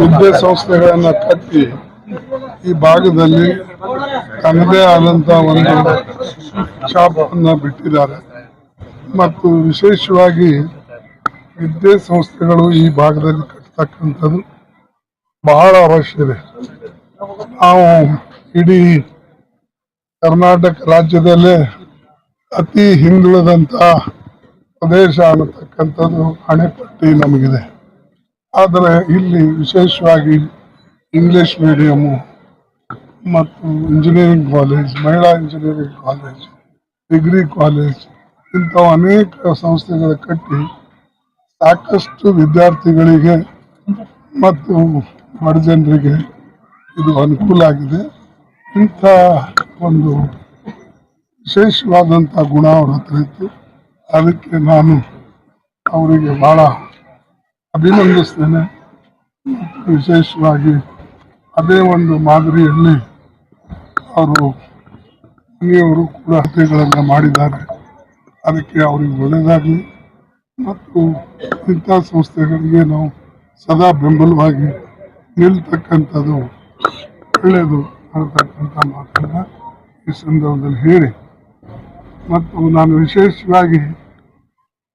ವಿದ್ಯಾಸಂಸ್ಥೆಗಳನ್ನ ಕಟ್ಟಿ ಈ ಭಾಗದಲ್ಲಿ ತನ್ನದೇ ಆದಂಥ ಒಂದು ಶಾಪ್ ಅನ್ನ ಬಿಟ್ಟಿದ್ದಾರೆ. ಮತ್ತು ವಿಶೇಷವಾಗಿ ವಿದ್ಯಾಸಂಸ್ಥೆಗಳು ಈ ಭಾಗದಲ್ಲಿ ಕಟ್ಟತಕ್ಕಂಥದ್ದು ಬಹಳ ಅವಶ್ಯ ಇದೆ. ನಾವು ಇಡೀ ಕರ್ನಾಟಕ ರಾಜ್ಯದಲ್ಲೇ ಅತಿ ಹಿಂದುಳಿದಂತ ಪ್ರದೇಶ ಅನ್ನತಕ್ಕಂಥದ್ದು ಹಣೆಪಟ್ಟಿ ನಮಗಿದೆ. ಆದರೆ ಇಲ್ಲಿ ವಿಶೇಷವಾಗಿ ಇಂಗ್ಲಿಷ್ ಮೀಡಿಯಮು ಮತ್ತು ಇಂಜಿನಿಯರಿಂಗ್ ಕಾಲೇಜ್ ಮಹಿಳಾ ಇಂಜಿನಿಯರಿಂಗ್ ಕಾಲೇಜ್ ಡಿಗ್ರಿ ಕಾಲೇಜ್ ಇಂಥ ಅನೇಕ ಸಂಸ್ಥೆಗಳ ಕಟ್ಟಿ ಸಾಕಷ್ಟು ವಿದ್ಯಾರ್ಥಿಗಳಿಗೆ ಮತ್ತು ಬಡ ಜನರಿಗೆ ಇದು ಅನುಕೂಲ ಆಗಿದೆ. ಇಂಥ ಒಂದು ವಿಶೇಷವಾದಂಥ ಗುಣ ಅವ್ರ ಹತ್ರ ಇತ್ತು. ಅದಕ್ಕೆ ನಾನು ಅವರಿಗೆ ಬಹಳ ಅಭಿನಂದಿಸ್ತೇನೆ ವಿಶೇಷವಾಗಿ ಅದೇ ಒಂದು ಮಾದರಿಯಲ್ಲಿ ಅವರು ಮನೆಯವರು ಕೂಡ ಹತ್ಯೆಗಳನ್ನು ಮಾಡಿದ್ದಾರೆ. ಅದಕ್ಕೆ ಅವರಿಗೆ ಒಳ್ಳೆಯದಾಗಲಿ. ಮತ್ತು ಇಂಥ ಸಂಸ್ಥೆಗಳಿಗೆ ನಾವು ಸದಾ ಬೆಂಬಲವಾಗಿ ನಿಲ್ತಕ್ಕಂಥದ್ದು ಒಳ್ಳೆಯದು ಅನ್ನತಕ್ಕಂಥ ಮಾತನ್ನು ಈ ಸಂದರ್ಭದಲ್ಲಿ ಹೇಳಿ. ಮತ್ತು ನಾನು ವಿಶೇಷವಾಗಿ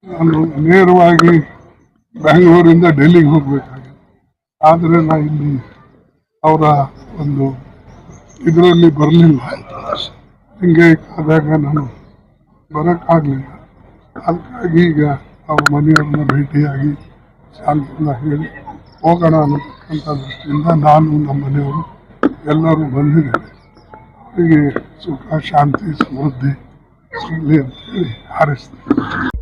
ನಾನು ನೇರವಾಗಿ ಬೆಂಗಳೂರಿಂದ ಡೆಲ್ಲಿಗೆ ಹೋಗಬೇಕಾಗಿತ್ತು ಆದರೆ ನಾ ಇಲ್ಲಿ ಅವರ ಒಂದು ಇದರಲ್ಲಿ ಬರಲಿಲ್ಲ. ಹಿಂಗೆ ಆದಾಗ ನಾನು ಬರೋಕ್ಕಾಗಲಿಲ್ಲ. ಅದಕ್ಕಾಗಿ ಈಗ ಅವ್ರ ಮನೆಯವ್ರನ್ನ ಭೇಟಿಯಾಗಿ ಶಾಂತಿಯಿಂದ ಹೇಳಿ ಹೋಗೋಣ ಅನ್ನತಕ್ಕಂಥ ದೃಷ್ಟಿಯಿಂದ ನಾನು ನಮ್ಮ ಮನೆಯವರು ಎಲ್ಲರೂ ಬಂದಿದ್ದೇವೆ. ಅವರಿಗೆ ಸುಖ, ಶಾಂತಿ, ಸಮೃದ್ಧಿ ಸಿಗಲಿ ಅಂತೇಳಿ ಹಾರೈಸ್ತೇನೆ.